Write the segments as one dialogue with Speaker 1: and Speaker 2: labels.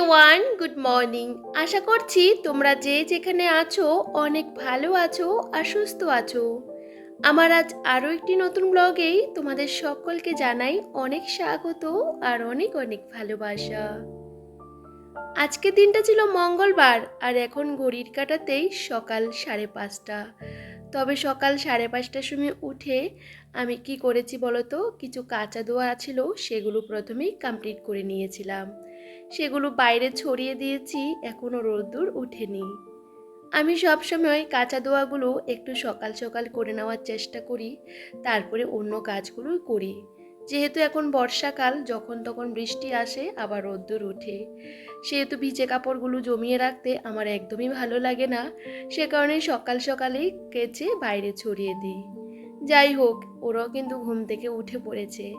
Speaker 1: Morning আশা করছি তোমরা যে যেখানে আছো অনেক ভালো আছো আর সুস্থ আছো। আমার আজ আরও একটি নতুন ব্লগেই তোমাদের সকলকে জানাই অনেক স্বাগত আর অনেক অনেক ভালোবাসা। আজকের দিনটা ছিল মঙ্গলবার আর এখন ঘড়ির কাটাতেই সকাল সাড়ে পাঁচটা। তবে সকাল সাড়ে পাঁচটার সময় উঠে আমি কি করেছি বলো তো কিছু কাঁচা দোয়া ছিল, সেগুলো প্রথমেই কমপ্লিট করে নিয়েছিলাম। সেগুলো বাইরে ছড়িয়ে দিয়েছি এখনও রোদ্দুর উঠেনি আমি সবসময় কাঁচা দোয়াগুলো একটু সকাল সকাল করে নেওয়ার চেষ্টা করি, তারপরে অন্য কাজগুলো করি। যেহেতু এখন বর্ষাকাল, যখন তখন বৃষ্টি আসে, আবার রোদ্দুর ওঠে। সেহেতু ভিজে কাপড়গুলো জমিয়ে রাখতে আমার একদমই ভালো লাগে না, সে কারণে সকাল সকালেই কেচে বাইরে ছড়িয়ে দিই। যাই হোক, ওরাও কিন্তু ঘুম থেকে উঠে পড়েছে।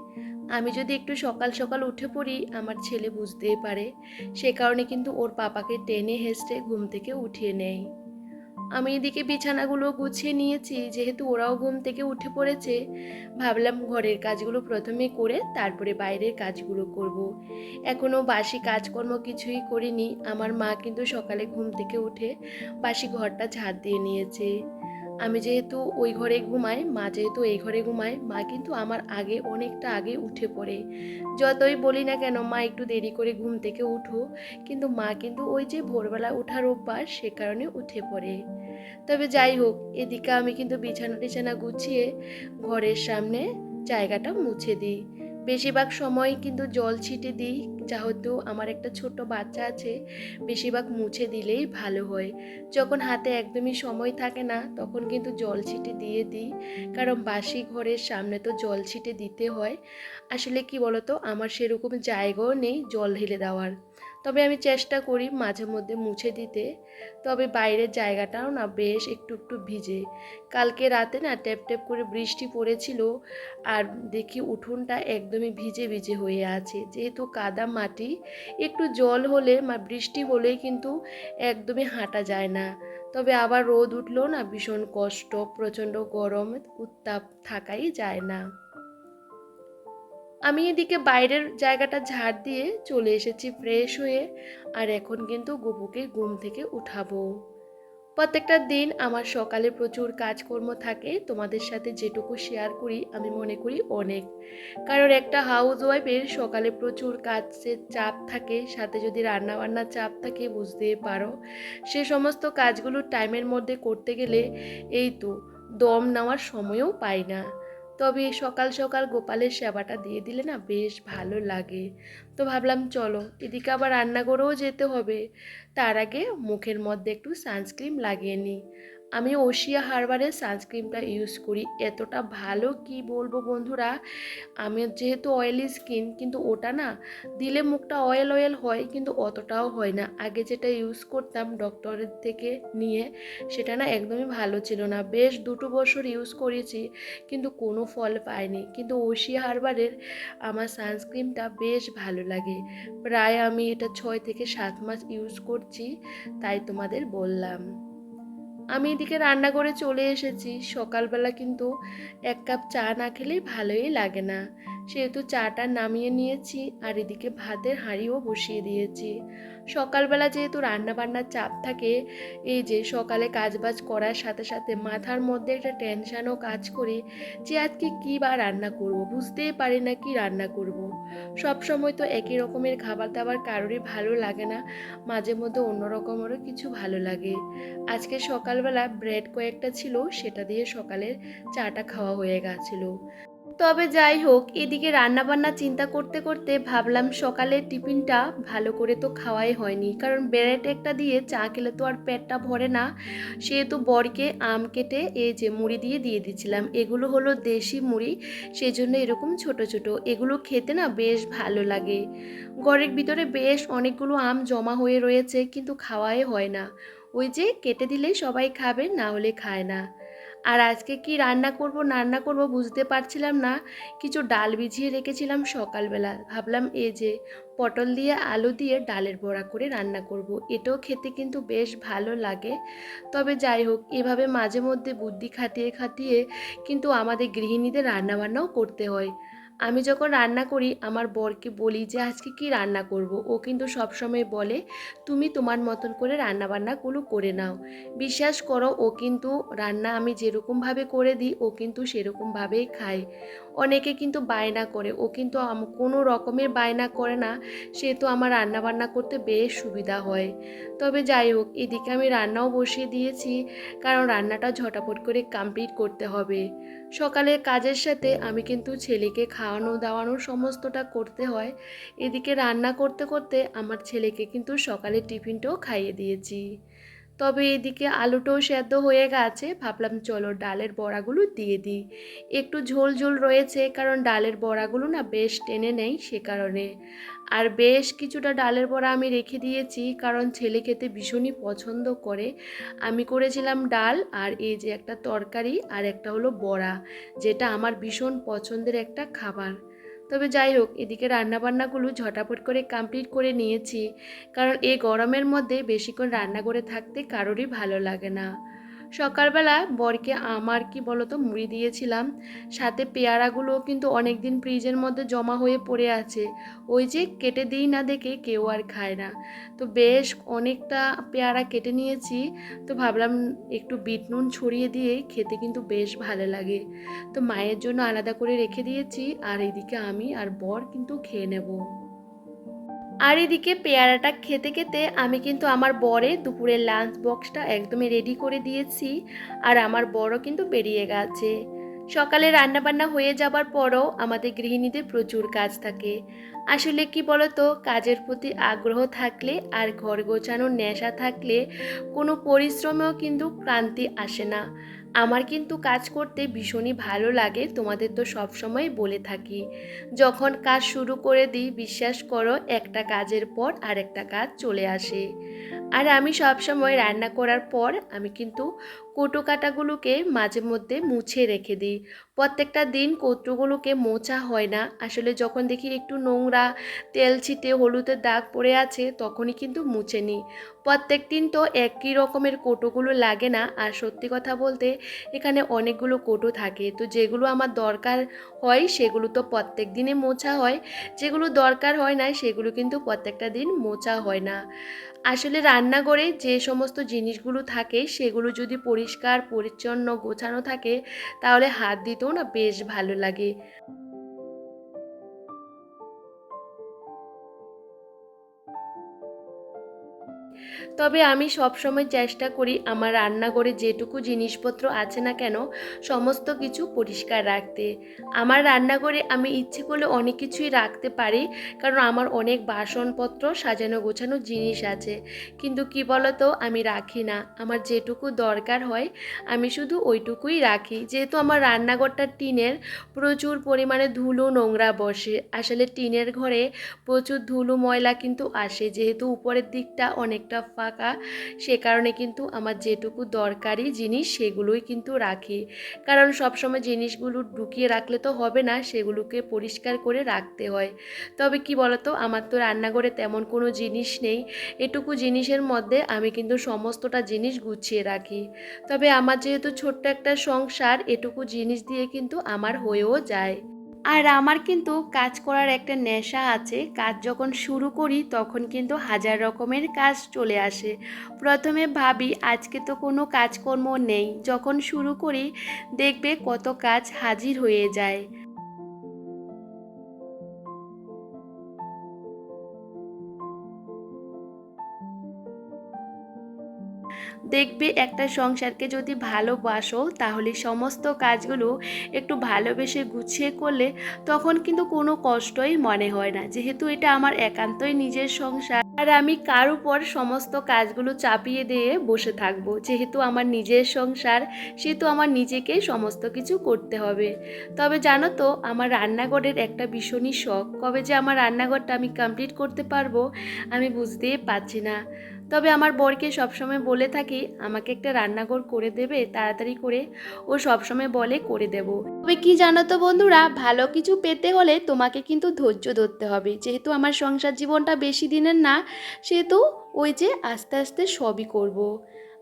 Speaker 1: আমি যদি একটু সকাল সকাল উঠে পড়ি, আমার ছেলে বুঝতেই পারে। সে কারণে কিন্তু ওর পাপাকে টেনে হেসড়ে ঘুম থেকে উঠিয়ে নেয়। আমি এদিকে বিছানাগুলো গুছিয়ে নিয়েছি, যেহেতু ওরাও ঘুম থেকে উঠে পড়েছে, ভাবলাম ঘরের কাজগুলো প্রথমে করে তারপরে বাইরের কাজগুলো করব। এখনও বাসি কাজকর্ম কিছুই করিনি। আমার মা কিন্তু সকালে ঘুম থেকে উঠে বাসি ঘরটা ঝাড় দিয়ে নিয়েছে। আমি যেহেতু ওই ঘরে ঘুমাই, মা যেহেতু এই ঘরে ঘুমায়, মা কিন্তু আমার আগে, অনেকটা আগে উঠে পড়ে। যতই বলি না কেন, মা একটু দেরি করে ঘুম থেকে উঠো, কিন্তু মা কিন্তু ওই যে ভোরবেলা ওঠার অভ্যাস, সে কারণে উঠে পড়ে। তবে যাই হোক, এদিকে আমি কিন্তু বিছানা টিছানা গুছিয়ে ঘরের সামনে জায়গাটা মুছে দিই। বেশিরভাগ সময় কিন্তু জল ছিটে দিই, যেহেতু আমার একটা ছোট বাচ্চা আছে, বেশিরভাগ মুছে দিলেই ভালো হয়। যখন হাতে একদমই সময় থাকে না, তখন কিন্তু জল ছিটে দিয়ে দিই, কারণ বাসি ঘরের সামনে তো জল ছিটে দিতে হয়। আসলে কি বলতো, আমার সেরকম জায়গাও নেই জল ঢেলে দেওয়ার। তবে আমি চেষ্টা করি মাঝে মধ্যে মুছে দিতে, তবে বাইরের জায়গাটাও না বেশ একটু একটু ভিজে। কালকে রাতে না ট্যাপ ট্যাপ করে বৃষ্টি পড়েছিল আর দেখি উঠোনটা একদমই ভিজে ভিজে হয়ে আছে। যেহেতু কাদা মাটি, একটু জল হলে বৃষ্টি হলেই কিন্তু একদমই হাঁটা যায় না। তবে আবার রোদ উঠলেও না ভীষণ কষ্ট, প্রচণ্ড গরম, উত্তাপ থাকাই যায় না। আমি এদিকে বাইরের জায়গাটা ঝাড় দিয়ে চলে এসেছি ফ্রেশ হয়ে, আর এখন কিন্তু গপুকে ঘুম থেকে উঠাবো। প্রত্যেকটা দিন আমার সকালে প্রচুর কাজকর্ম থাকে, তোমাদের সাথে যেটুকু শেয়ার করি, আমি মনে করি অনেক। কারণ একটা হাউস ওয়াইফের সকালে প্রচুর কাজের চাপ থাকে, সাথে যদি রান্না রান্নাবান্নার চাপ থাকে, বুঝতেই পারো। সে সমস্ত কাজগুলো টাইমের মধ্যে করতে গেলে, এই তো দম নেওয়ার সময়ও পাই না। তবে সকাল সকাল গোপালের সেবাটা দিয়ে দিলে না বেশ ভালো লাগে। তো ভাবলাম, চলো, এদিকে আবার রান্নাঘরেও যেতে হবে। তার আগে মুখের মধ্যে একটু সানস্ক্রিন লাগিয়ে নিই। আমি ওশিয়া হারবারের সানস্ক্রিনটা ইউজ করি। এতটা ভালো কি বলব বন্ধুরা? আমি যেহেতু অয়েলি স্কিন কিন্তু ওটা না দিলে মুখটা অয়েল অয়েল হয়, কিন্তু অতটাও হয় না। আগে যেটা ইউজ করতাম ডক্টরের থেকে নিয়ে, সেটা না একদমই ভালো ছিল না। বেশ দুটো বছর ইউজ করেছি, কিন্তু কোনো ফল পাইনি। কিন্তু ওশিয়া হারবারের আমার সানস্ক্রিনটা বেশ ভালো লাগে। প্রায় আমি এটা ছয় থেকে সাত মাস ইউজ করছি, তাই তোমাদের বললাম। আমি এদিকে রান্না করে চলে এসেছি। সকালবেলা কিন্তু এক কাপ চা না খেলেই ভালোই লাগে না। সেহেতু চাটা নামিয়ে নিয়েছি আর এদিকে ভাতের হাঁড়িও বসিয়ে দিয়েছি। সকালবেলা যেহেতু রান্না বান্নার চাপ থাকে, এই যে সকালে কাজবাজ করার সাথে সাথে মাথার মধ্যে একটা টেনশানও কাজ করে যে আজকে কী বা রান্না করব, বুঝতেই পারি না কি রান্না করব। সব সময় তো একই রকমের খাবার দাবার কারোরই ভালো লাগে না, মাঝে মধ্যে অন্য রকমেরও কিছু ভালো লাগে। আজকে সকালবেলা ব্রেড কয়েকটা ছিল, সেটা দিয়ে সকালের চাটা খাওয়া হয়ে গেছিল। তবে যাই হোক, এদিকে রান্নাবান্না চিন্তা করতে করতে ভাবলাম সকালের টিফিনটা ভালো করে তো খাওয়াই হয়নি। কারণ ব্রেড একটা দিয়ে চা খেলে তো আর পেটটা ভরে না। সেহেতু বরকে আম কেটে এই যে মুড়ি দিয়ে দিয়ে দিচ্ছিলাম এগুলো হলো দেশি মুড়ি সেই জন্য এরকম ছোট ছোট। এগুলো খেতে না বেশ ভালো লাগে। ঘরের ভিতরে বেশ অনেকগুলো আম জমা হয়ে রয়েছে, কিন্তু খাওয়াই হয় না। ওই যে কেটে দিলেই সবাই খাবে, না হলে খায় না। আর আজকে কি রান্না করব রান্না করব বুঝতে পারছিলাম না। কিছু ডাল ভিজিয়ে রেখেছিলাম সকালবেলা। ভাবলাম এই যে পটল দিয়ে আলু দিয়ে ডালের বড়া করে রান্না করব। এটাও খেতে কিন্তু বেশ ভালো লাগে। তবে যাই হোক, এভাবে মাঝে মধ্যে বুদ্ধি খাটিয়ে খাটিয়ে কিন্তু আমাদের গৃহিণীদের রান্নাবান্নাও করতে হয়। আমি যখন রান্না করি, আমার বরকে বলি যে, আজকে কি রান্না করব? ও কিন্তু সবসময় বলে, তুমি তোমার মতন করে রান্না বান্নাগুলো করে নাও। বিশ্বাস করো, ও কিন্তু রান্না আমি যেরকমভাবে করে দিই, ও কিন্তু সেরকমভাবেই খায়। অনেকে কিন্তু বায়না করে, ও কিন্তু কোনো রকমের বায়না করে না, সে তো আমার রান্না বান্না করতে বেশ সুবিধা হয়। তবে যাই হোক, এদিকে আমি রান্নাও বসিয়ে দিয়েছি, কারণ রান্নাটা ঝটাপট করে কমপ্লিট করতে হবে। সকালের কাজের সাথে আমি কিন্তু ছেলেকে খাওয়ানো দাওয়ানোর সমস্তটা করতে হয়। এদিকে রান্না করতে করতে আমার ছেলেকে কিন্তু সকালে টিফিনটাও খাইয়ে দিয়েছি। তবে এদিকে আলুটাও সেদ্ধ হয়ে গেছে। ভাবলাম চলো ডালের বড়াগুলো দিয়ে দিই। একটু ঝোল ঝোল রয়েছে, কারণ ডালের বড়াগুলো না বেশ টেনে নেই সে কারণে। আর বেশ কিছুটা ডালের বড়া আমি রেখে দিয়েছি, কারণ ছেলে খেতে ভীষণই পছন্দ করে। আমি করেছিলাম ডাল আর এই যে একটা তরকারি আর একটা হলো বড়া, যেটা আমার ভীষণ পছন্দের একটা খাবার। তবে যাই হোক, এদিকে রান্নাবান্নাগুলো ঝটাপট করে কমপ্লিট করে নিয়েছি। কারণ এই গরমের মধ্যে বেশিক্ষণ রান্না করে থাকতে কারোরই ভালো লাগে না। সকালবেলা বরকে আমার কি বলতো, মুড়ি দিয়েছিলাম। সাথে পেয়ারাগুলো কিন্তু অনেক দিন ফ্রিজের মধ্যে জমা হয়ে পড়ে আছে। ওই যে কেটে দিই না দেখে কেউ আর খায় না। তো বেশ অনেকটা পেয়ারা কেটে নিয়েছি। তো ভাবলাম একটু বিট নুন ছড়িয়ে দিয়ে খেতে কিন্তু বেশ ভালো লাগে। তো মায়ের জন্য আলাদা করে রেখে দিয়েছি। আর এদিকে আমি আর বর কিন্তু খেয়ে নেব। আর এদিকে পেয়ারাটা খেতে খেতে আমি কিন্তু আমার বরে দুপুরের লাঞ্চ বক্সটা একদমই রেডি করে দিয়েছি আর আমার বড় কিন্তু বেরিয়ে গেছে। সকালে রান্নাবান্না হয়ে যাবার পরও আমাদের গৃহিণীদের প্রচুর কাজ থাকে। আসলে কি বলতো, কাজের প্রতি আগ্রহ থাকলে আর ঘর গোছানোর নেশা থাকলে কোনো পরিশ্রমেও কিন্তু ক্লান্তি আসে না। আমার কিন্তু কাজ করতে ভীষণই ভালো লাগে, তোমাদের তো সব সময় বলে থাকি। যখন কাজ শুরু করে দিই, বিশ্বাস করো, একটা কাজের পর আরেকটা কাজ চলে আসে। আর আমি সবসময় রান্না করার পর আমি কিন্তু কোটো কাটাগুলোকে মাঝে মধ্যে মুছে রেখে দিই। প্রত্যেকটা দিন কৌটোগুলোকে মোছা হয় না। আসলে যখন দেখি একটু নোংরা, তেল ছিটে হলুদের দাগ পড়ে আছে, তখনই কিন্তু মুছে নিই। প্রত্যেক দিন তো একই রকমের কোটোগুলো লাগে না। আর সত্যি কথা বলতে এখানে অনেকগুলো কোটো থাকে। তো যেগুলো আমার দরকার হয়, সেগুলো তো প্রত্যেক দিনে মোছা হয়। যেগুলো দরকার হয় না সেগুলো কিন্তু প্রত্যেকটা দিন মোছা হয় না। আসলে রান্না করে যে সমস্ত জিনিসগুলো থাকে, সেগুলো যদি পরিষ্কার, পরিচ্ছন্ন, গোছানো থাকে, তাহলে হাত দিতেও না বেশ ভালো লাগে। তবে আমি সবসময় চেষ্টা করি আমার রান্নাঘরে যেটুকু জিনিসপত্র আছে না কেন, সমস্ত কিছু পরিষ্কার রাখতে। আমার রান্নাঘরে আমি ইচ্ছে করলে অনেক কিছুই রাখতে পারি, কারণ আমার অনেক বাসনপত্র সাজানো গোছানো জিনিস আছে। কিন্তু কি বলতো, আমি রাখি না। আমার যেটুকু দরকার হয়, আমি শুধু ওইটুকুই রাখি। যেহেতু আমার রান্নাঘরটা টিনের, প্রচুর পরিমাণে ধুলো নোংরা বসে। আসলে টিনের ঘরে প্রচুর ধুলো ময়লা কিন্তু আসে, যেহেতু উপরের দিকটা অনেকটা ফাঁকা সে কারণে কিন্তু আমার যেটুকু দরকারি জিনিস সেগুলোই কিন্তু রাখি। কারণ সবসময় জিনিসগুলো ঢুকিয়ে রাখলে তো হবে না, সেগুলোকে পরিষ্কার করে রাখতে হয়। তবে কি বলতো, আমার তো রান্নাঘরে তেমন কোনো জিনিস নেই। এটুকু জিনিসের মধ্যে আমি কিন্তু সমস্তটা জিনিস গুছিয়ে রাখি। তবে আমার যেহেতু ছোট্ট একটা সংসার, এটুকু জিনিস দিয়ে কিন্তু আমার হয়েও যায়। আর আমার কিন্তু কাজ করার একটা নেশা আছে। কাজ যখন শুরু করি, তখন কিন্তু হাজার রকমের কাজ চলে আসে। প্রথমে ভাবি, আজকে তো কোনো কাজকর্ম নেই। যখন শুরু করি, দেখবে কত কাজ হাজির হয়ে যায়। দেখবে একটা সংসারকে যদি ভালোবাসো, তাহলে সমস্ত কাজগুলো একটু ভালোবেসে গুছিয়ে করলে তখন কিন্তু কোনো কষ্টই মনে হয় না। যেহেতু এটা আমার একান্তই নিজের সংসার, আর আমি কার উপর সমস্ত কাজগুলো চাপিয়ে দিয়ে বসে থাকব? যেহেতু আমার নিজের সংসার, সেহেতু আমার নিজেকে সমস্ত কিছু করতে হবে। তবে জানো তো, আমার রান্নাঘরের একটা ভীষণই শখ। কবে যে আমার রান্নাঘরটা আমি কমপ্লিট করতে পারব, আমি বুঝতেই পারছি না। তবে আমার বরকে সবসময় বলে থাকি আমাকে একটা রান্নাঘর করে দেবে, তাড়াতাড়ি করে ও সবসময় বলে করে দেব। তবে কি জানো তো বন্ধুরা, ভালো কিছু পেতে হলে তোমাকে কিন্তু ধৈর্য ধরতে হবে। যেহেতু আমার সংসার জীবনটা বেশি দিনের না, সেহেতু ওই যে আস্তে আস্তে সবই করব।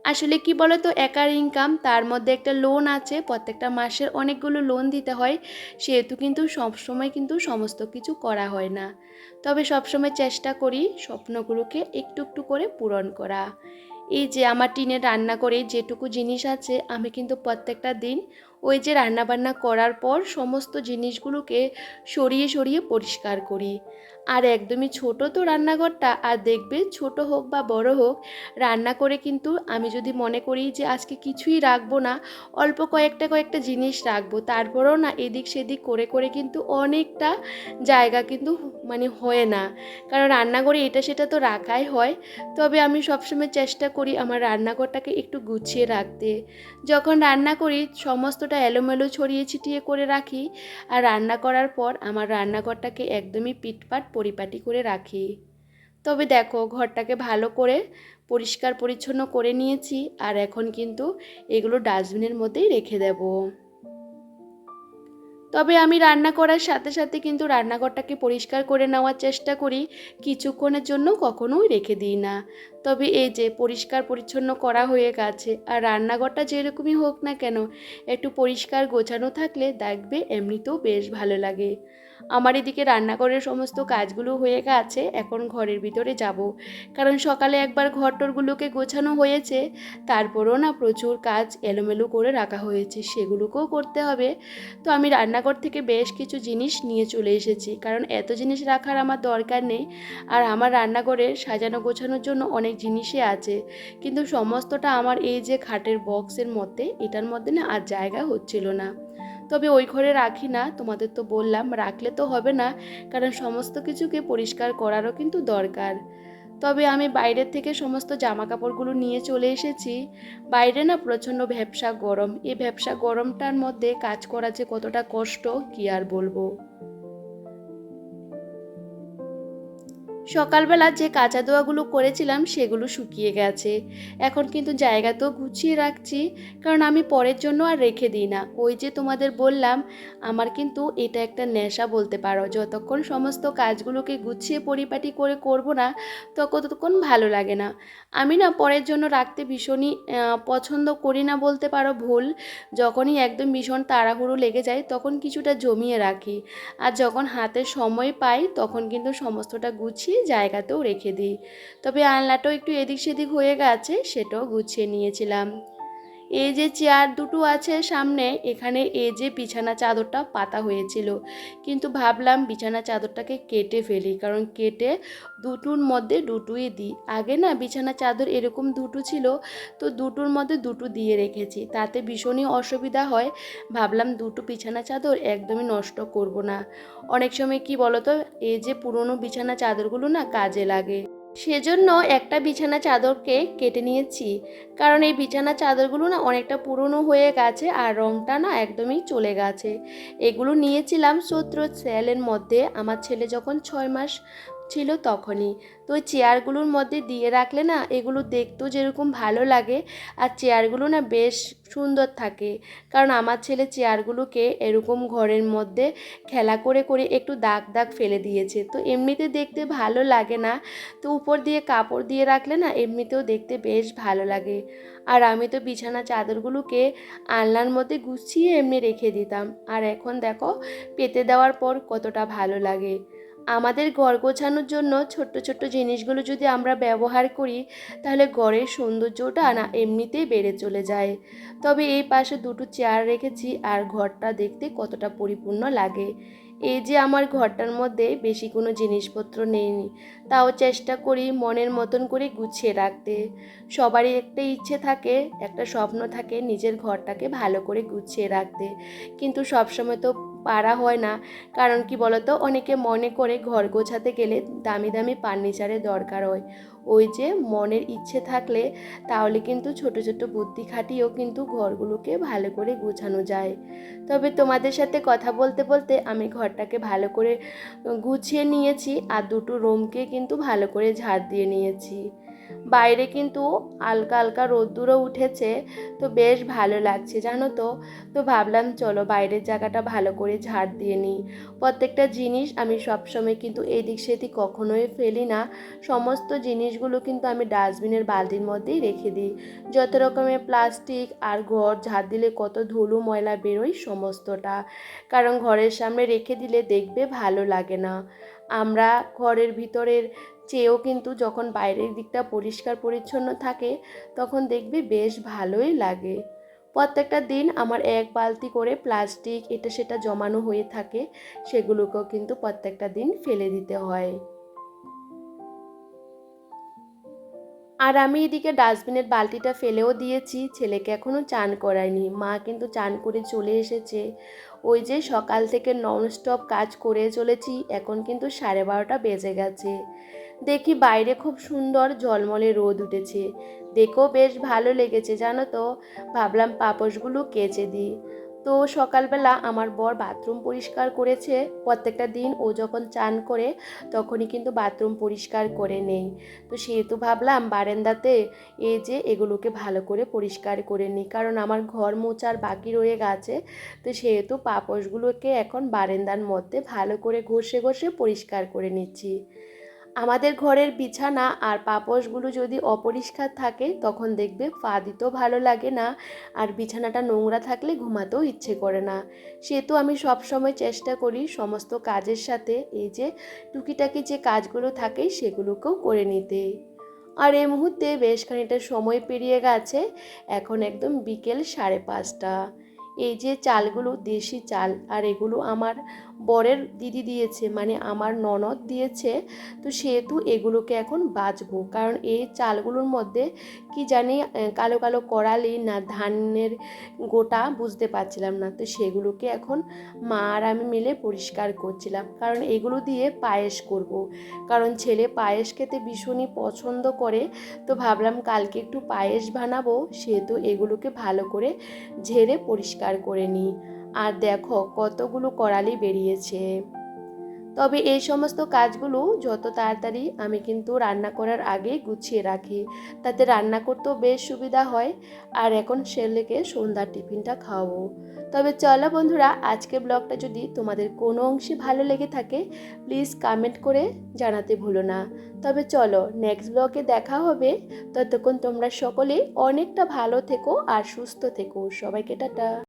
Speaker 1: আসলে কি বলো তো একার ইনকাম তার মধ্যে একটা লোন আছে, প্রত্যেকটা মাসের অনেকগুলো লোন দিতে হয়, সেহেতু কিন্তু সবসময় কিন্তু সমস্ত কিছু করা হয় না। তবে সবসময় চেষ্টা করি স্বপ্নগুলোকে একটু একটু করে পূরণ করা। এই যে আমার টিনে রান্না করে যেটুকু জিনিস আছে আমি কিন্তু প্রত্যেকটা দিন ওই যে রান্নাবান্না করার পর সমস্ত জিনিসগুলোকে সরিয়ে সরিয়ে পরিষ্কার করি। আর একদমই ছোট তো রান্নাঘরটা, আর দেখবে ছোট হোক বা বড় হোক, রান্না করে কিন্তু আমি যদি মনে করি যে আজকে কিছুই রাখব না, অল্প কয়েকটা কয়েকটা জিনিস রাখব, তারপরেও না এদিক সেদিক করে করে কিন্তু অনেকটা জায়গা কিন্তু মানে হয় না। কারণ রান্নাঘরে এটা সেটা তো রাখাই হয়, তবে আমি সবসময় চেষ্টা করি আমার রান্নাঘরটাকে একটু গুছিয়ে রাখতে। যখন রান্না করি সমস্তটা এলোমেলো ছড়িয়ে ছিটিয়ে করে রাখি আর রান্না করার পর আমার রান্নাঘরটাকে একদমই পিটপাট পরিপাটি করে রাখি। তবে দেখো, ঘরটাকে ভালো করে পরিষ্কার পরিচ্ছন্ন করে নিয়েছি আর এখন কিন্তু এগুলো ডাস্টবিনের মধ্যেই রেখে দেবো। তবে আমি রান্না করার সাথে সাথে কিন্তু রান্নাঘরটাকে পরিষ্কার করে নেওয়ার চেষ্টা করি, কিছুক্ষণের জন্য কখনোই রেখে দিই না। তবে এই যে পরিষ্কার পরিচ্ছন্ন করা হয়ে গেছে, আর রান্নাঘরটা যেরকমই হোক না কেন, একটু পরিষ্কার গোছানো থাকলে দেখবে এমনিতেও বেশ ভালো লাগে। আমার এদিকে রান্নাঘরের সমস্ত কাজগুলো হয়ে গেছে, এখন ঘরের ভিতরে যাব। কারণ সকালে একবার ঘরটরগুলোকে গোছানো হয়েছে, তারপরও না প্রচুর কাজ এলোমেলো করে রাখা হয়েছে, সেগুলোকেও করতে হবে। তো আমি রান্নাঘর থেকে বেশ কিছু জিনিস নিয়ে চলে এসেছি, কারণ এত জিনিস রাখার আমার দরকার নেই। আর আমার রান্নাঘরে সাজানো গোছানোর জন্য অনেক জিনিসই আছে। কিন্তু সমস্তটা আমার এই যে খাটের বক্সের মধ্যে, এটার মধ্যে না আর জায়গা হচ্ছিল না। তবে ওই ঘরে রাখি না, তোমাদের তো বললাম, রাখলে তো হবে না, কারণ সমস্ত কিছুকে পরিষ্কার করারও কিন্তু দরকার। তবে আমি বাইরের থেকে সমস্ত জামা কাপড়গুলো নিয়ে চলে এসেছি। বাইরে না প্রচণ্ড ভ্যাবসা গরম। এই ভ্যাবসা গরমটার মধ্যে কাজ করা যে কতটা কষ্ট, কি আর বলব? সকালবেলা যে কাঁচা দোয়াগুলো করেছিলাম সেগুলো শুকিয়ে গেছে। এখন কিন্তু জায়গা তো গুছিয়ে রাখছি, কারণ আমি পরের জন্য আর রেখে দিই না। ওই যে তোমাদের বললাম, আমার কিন্তু এটা একটা নেশা বলতে পারো। যতক্ষণ সমস্ত কাজগুলোকে গুছিয়ে পরিপাটি করে করব না, ততক্ষণ ভালো লাগে না। আমি না পরের জন্য রাখতে ভীষণই পছন্দ করি না বলতে পারো ভুল। যখনই একদম ভীষণ তাড়াহুড়ো লেগে যায়, তখন কিছুটা জমিয়ে রাখি। আর যখন হাতে সময় পাই, তখন কিন্তু সমস্তটা গুছিয়ে জায়গাতেও রেখে দিই। তবে আলনাটাও একটু এদিক সেদিক হয়ে গেছে সেটাও গুছিয়ে নিয়েছিলাম। এই যে চেয়ার দুটো আছে সামনে, এখানে এই যে বিছানা চাদরটা পাতা হয়েছিল। কিন্তু ভাবলাম বিছানা চাদরটাকে কেটে ফেলি, কারণ কেটে দুটোর মধ্যে দুটোই দিই। আগে না বিছানা চাদর এরকম দুটো ছিল, তো দুটোর মধ্যে দুটো দিয়ে রেখেছি। তাতে ভীষণই অসুবিধা হয়। ভাবলাম দুটো বিছানা চাদর একদমই নষ্ট করব না। অনেক সময় কি বলতো, এই যে পুরনো বিছানা চাদরগুলো না কাজে লাগে। সেজন্য একটা বিছানা চাদরকে কেটে নিয়েছি। কারণ এই বিছানা চাদরগুলো না অনেকটা পুরনো হয়ে গেছে আর রংটা না একদমই চলে গেছে। এগুলো নিয়েছিলাম সূত্র সেলের মধ্যে। আমার ছেলে যখন ছয় মাস ছিল তখনই। তো চেয়ারগুলোর মধ্যে দিয়ে রাখলে না, এগুলো দেখতেও যেরকম ভালো লাগে, আর চেয়ারগুলো না বেশ সুন্দর থাকে। কারণ আমার ছেলে চেয়ারগুলোকে এরকম ঘরের মধ্যে খেলা করে করে একটু দাগ দাগ ফেলে দিয়েছে। তো এমনিতে দেখতে ভালো লাগে না। তো উপর দিয়ে কাপড় দিয়ে রাখলে না এমনিতেও দেখতে বেশ ভালো লাগে। আর আমি তো বিছানা চাদরগুলোকে আলনার মধ্যে গুছিয়ে এমনি রেখে দিতাম। আর এখন দেখো, পেতে দেওয়ার পর কতটা ভালো লাগে। আমাদের ঘর গোছানোর জন্য ছোট্ট ছোট্ট জিনিসগুলো যদি আমরা ব্যবহার করি, তাহলে ঘরের সৌন্দর্যটা না এমনিতেই বেড়ে চলে যায়। তবে এই পাশে দুটো চেয়ার রেখেছি আর ঘরটা দেখতে কতটা পরিপূর্ণ লাগে। এই যে আমার ঘরটার মধ্যে বেশি কোনো জিনিসপত্র নেই, তাও চেষ্টা করি মনের মতন করে গুছিয়ে রাখতে। সবারই একটা ইচ্ছে থাকে, একটা স্বপ্ন থাকে নিজের ঘরটাকে ভালো করে গুছিয়ে রাখতে। কিন্তু সবসময় তো পারা হয় না। কারণ কি বলতো, অনেকে মনে করে ঘর গোছাতে গেলে দামি দামি ফার্নিচারের দরকার হয়। ওই যে মনের ইচ্ছে থাকলে তাহলে কিন্তু ছোট ছোট বুদ্ধি খাটিয়েও কিন্তু ঘরগুলোকে ভালো করে গোছানো যায়। তবে তোমাদের সাথে কথা বলতে বলতে আমি ঘরটাকে ভালো করে গুছিয়ে নিয়েছি আর দুটো রুমকে কিন্তু ভালো করে ঝাড় দিয়ে নিয়েছি। বাইরে কিন্তু হালকা হালকা রোদ্দুরও উঠেছে, তো বেশ ভালো লাগছে জানো তো। তো ভাবলাম চলো বাইরের জায়গাটা ভালো করে ঝাড় দিয়ে নিই। প্রত্যেকটা জিনিস আমি সবসময় কিন্তু এদিক সেদিক কখনোই ফেলি না। সমস্ত জিনিসগুলো কিন্তু আমি ডাস্টবিনের বালতির মধ্যেই রেখে দিই। যত রকমের প্লাস্টিক আর ঘর ঝাড় দিলে কত ধুলো ময়লা বেরোয় সমস্তটা। কারণ ঘরের সামনে রেখে দিলে দেখবে ভালো লাগে না। আমরা ঘরের ভিতরের চেয়েও কিন্তু যখন বাইরের দিকটা পরিষ্কার পরিচ্ছন্ন থাকে, তখন দেখবে বেশ ভালোই লাগে। প্রত্যেকটা দিন আমার এক বালতি করে প্লাস্টিক, এটা সেটা জমানো হয়ে থাকে, সেগুলোকেও কিন্তু প্রত্যেকটা দিন ফেলে দিতে হয়। আর আমি এদিকে ডাস্টবিনের বালতিটা ফেলেও দিয়েছি, ছেলেকে এখনও চান করায়নি মা কিন্তু চান করে চলে এসেছে। ওই যে সকাল থেকে ননস্টপ কাজ করে চলেছি, এখন কিন্তু সাড়ে বারোটা বেজে গেছে। দেখি বাইরে খুব সুন্দর ঝলমলে রোদ উঠেছে। দেখেও বেশ ভালো লেগেছে, জানো তো? ভাবলাম পাপোশগুলো কেচে দিই। তো সকালবেলা আমার বর বাথরুম পরিষ্কার করেছে। প্রত্যেকটা দিন ও যখন চান করে, তখনই কিন্তু বাথরুম পরিষ্কার করে নেই। তো সেহেতু ভাবলাম বারান্দাতে এই যে এগুলোকে ভালো করে পরিষ্কার করে নিই, কারণ আমার ঘর মোচার বাকি রয়ে গেছে। তো সেহেতু পাপোশগুলোকে এখন বারান্দার মধ্যে ভালো করে ঘষে ঘষে পরিষ্কার করে নিচ্ছি। আমাদের ঘরের বিছানা আর পাপোশগুলো যদি অপরিষ্কার থাকে, তখন দেখবে পা দিতেও ভালো লাগে না। আর বিছানাটা নোংরা থাকলে ঘুমাতেও ইচ্ছে করে না। সেহেতু আমি সবসময় চেষ্টা করি সমস্ত কাজের সাথে, এই যে টুকিটাকি যে কাজগুলো থাকে সেগুলোকেও করে নিতে। আর এই মুহূর্তে বেশ খানিকটা সময় পেরিয়ে গেছে, এখন একদম বিকেল সাড়ে পাঁচটা। এই যে চালগুলো, দেশি চাল, আর এগুলো আমার বরের দিদি দিয়েছে মানে আমার ননদ দিয়েছে, তো সেহেতু এগুলোকে এখন বাছবো কারণ এই চালগুলোর মধ্যে কি জানি কালো কালো করালি না ধানের গোটা বুঝতে পারছিলাম না, তো সেগুলোকে এখন মা আর আমি মিলে পরিষ্কার করছিলাম কারণ এগুলো দিয়ে পায়েস করব। কারণ ছেলে পায়েস খেতে ভীষণই পছন্দ করে, তো ভাবলাম কালকে একটু পায়েস বানাবো, সেহেতু এগুলোকে ভালো করে ঝেড়ে পরিষ্কার করে নিই আর দেখো, কতগুলো করালি বেরিয়েছে। তবে এই সমস্ত কাজগুলো যত তাড়াতাড়ি আমি কিন্তু রান্না করার আগে গুছিয়ে রাখি। তাতে রান্না করতেও বেশ সুবিধা হয়। আর এখন ছেলেকে সন্ধ্যার টিফিনটা খাওয়াবো। তবে চলো বন্ধুরা আজকে ব্লগটা যদি তোমাদের কোনো অংশে ভালো লেগে থাকে প্লিজ কমেন্ট করে জানাতে ভুলো না। তবে চলো নেক্সট ব্লগে দেখা হবে। ততক্ষণ তোমরা সকলে অনেকটা ভালো থেকো আর সুস্থ থেকো। সবাইকে টাটা।